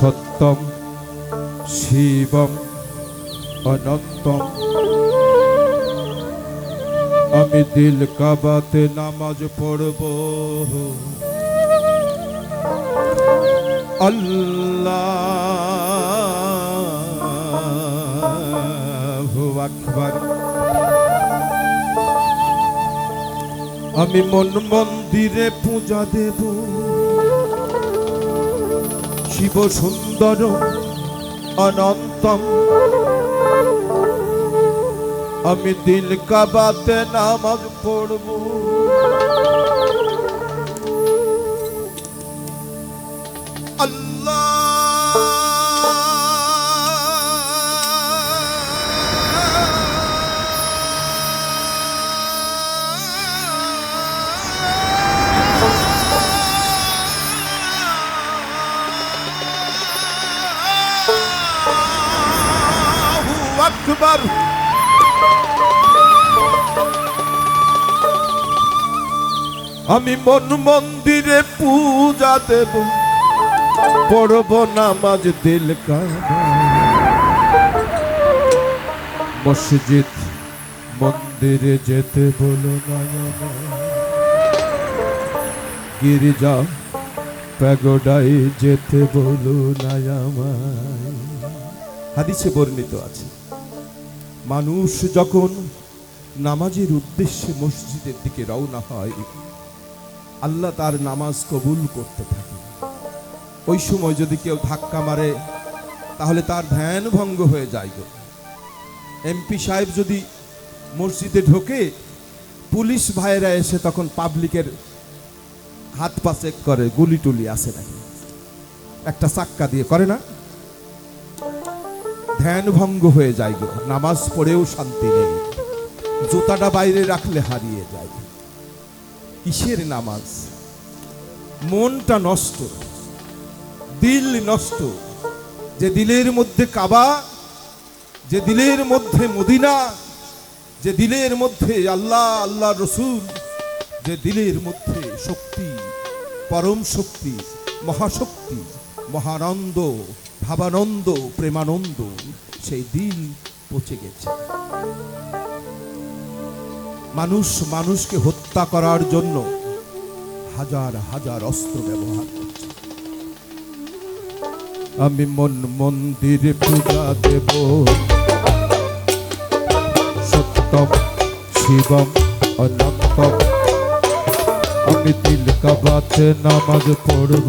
সত্যম, শিবম, অনন্তম। আমি দিল কাবাতে নামাজ পড়ব। আল্লাহ আকবার। আমি মন মন্দিরে পূজা দেব। শিব সুন্দর অনন্তম। আমি দিল কাবাতে নামাজ পড়ব। আকবার আমি মন মন্দিরে পূজা দেব। পড়ব নামাজ দিল মসজিদ মন্দিরে যেতে বলো না। গির্জা প্যাগোডাই যেতে বলো না আমায় হাদিসে বর্ণিত আছে। মানুষ যখন নামাজের উদ্দেশ্যে মসজিদের দিকে রওনা হয়, আল্লাহ তার নামাজ কবুল করতে থাকে। ওই সময় যদি কেউ ধাক্কা মারে, তাহলে তার ধ্যান ভঙ্গ হয়ে যায় গো। এমপি সাহেব যদি মসজিদে ঢোকে, পুলিশ ভাইয়েরা এসে তখন পাবলিকের হাত পা চেক করে, গুলি টুলি আসে নাকি? একটা চাক্কা দিয়ে করে না? ধ্যান ভঙ্গ হয়ে যায় গো। নামাজ পড়েও শান্তি নেই। জুতাটা বাইরে রাখলে হারিয়ে যায়। কিসের নামাজ? মনটা নষ্ট। দিল নষ্ট। যে দিলের মধ্যে কাবা, যে দিলের মধ্যে মদিনা, যে দিলের মধ্যে আল্লাহ আল্লাহ রসুল, যে দিলের মধ্যে শক্তি, পরম শক্তি, মহাশক্তি, মহানন্দ ভাবানন্দ, প্রেমানন্দ, সেই দিন পচে গেছে। মানুষ মানুষকে হত্যা করার জন্য হাজার হাজার অস্ত্র ব্যবহার আমি মন মন্দিরে পূজা দেব। সত্যম, শিবম, অনন্তম। আমি দিল কাবাতে নামাজ পড়ব।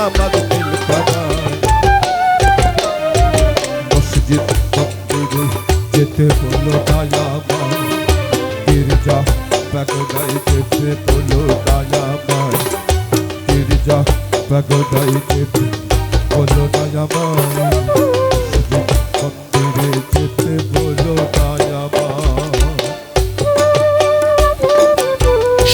কাবায় মসজিদ মন্দিরে যেতে বলো দায়াবান গির্জা প্যাগোডাই যেতে বলো দায়াবান গির্জা প্যাগোডাই যেতে বলো দায়াবান মন্দিরে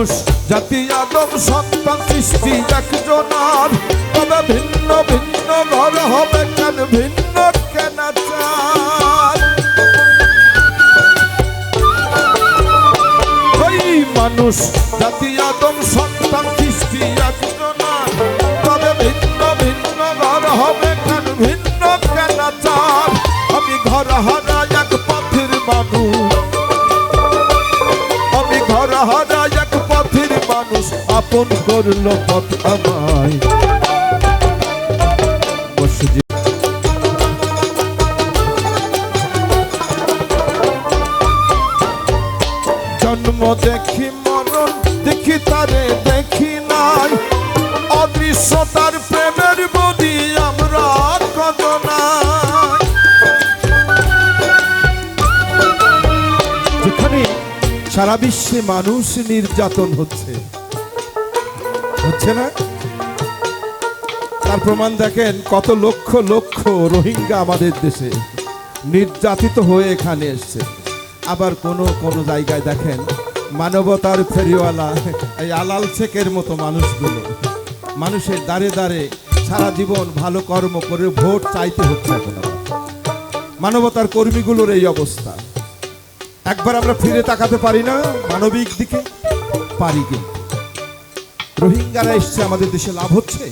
মানুষ, জাতি আদম সন্তান, সৃষ্টি, একজনার। তবে ভিন্ন ভিন্ন ঘর হবে কেন, ভিন্ন কেন মানুষ, জাতি আদম সন্তান, সৃষ্টি একজন আপন করল পথ আমায়। জন্ম দেখি মরণ, দেখি তারে দেখি নাই। অদৃশ্য তার প্রেমের বদি আমরা কত যেখানে সারা বিশ্বে মানুষ নির্যাতন হচ্ছে। হচ্ছে না? তার প্রমাণ দেখেন, কত লক্ষ লক্ষ রোহিঙ্গা আমাদের দেশে নির্যাতিত হয়ে এখানে এসছে। আবার কোনো কোনো জায়গায় দেখেন, মানবতার ফেরিওয়ালা, এই আলাল শেখের মতো মানুষগুলো। মানুষের দাঁড়ে দাঁড়ে সারা জীবন ভালো কর্ম করে ভোট চাইতে হচ্ছে এখন মানবতার কর্মীগুলোর এই অবস্থা। একবার আমরা ফিরে তাকাতে পারি না, মানবিক দিকে পারি কিন্তু। রোহিঙ্গারা এসছে, আমাদের দেশে লাভ হচ্ছে।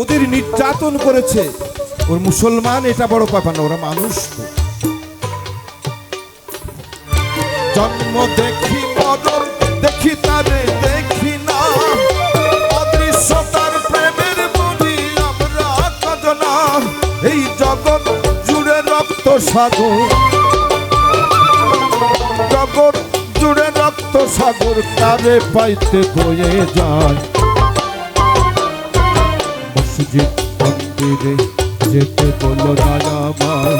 ওদের নির্যাতন করেছে। ওর মুসলমান, এটা বড় ব্যাপার না, ওরা মানুষ তো। জন্ম দেখি মরণ, দেখি তারে দেখি না অদৃশ্য তার প্রেমের বলি আমরা কজনা এই জগৎ জুড়ে রক্ত সাগর। জগৎ জুড়ে রক্ত সাগর তারে পাইতে বয়ে যায়। মসজিদ মন্দিরে যেতে বলো না আমার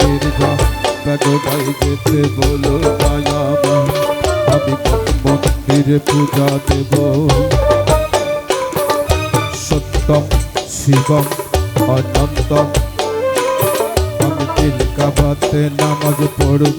গির্জা যেতে বলো না আমি মন্দিরে পূজা দেব। সত্যম, শিবম, অনন্তম, আমি তিলকাবাতে নামাজ পড়ব।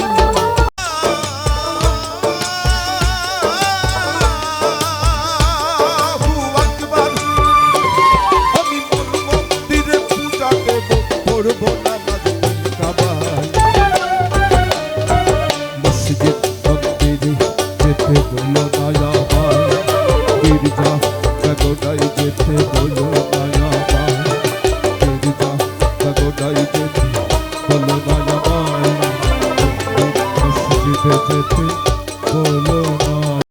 গির্জা জগোটাই যেতে বলো নয়া ভাই গির্জা জগোটাই যেতে বলো ভাই মসজিদে যেতে বলো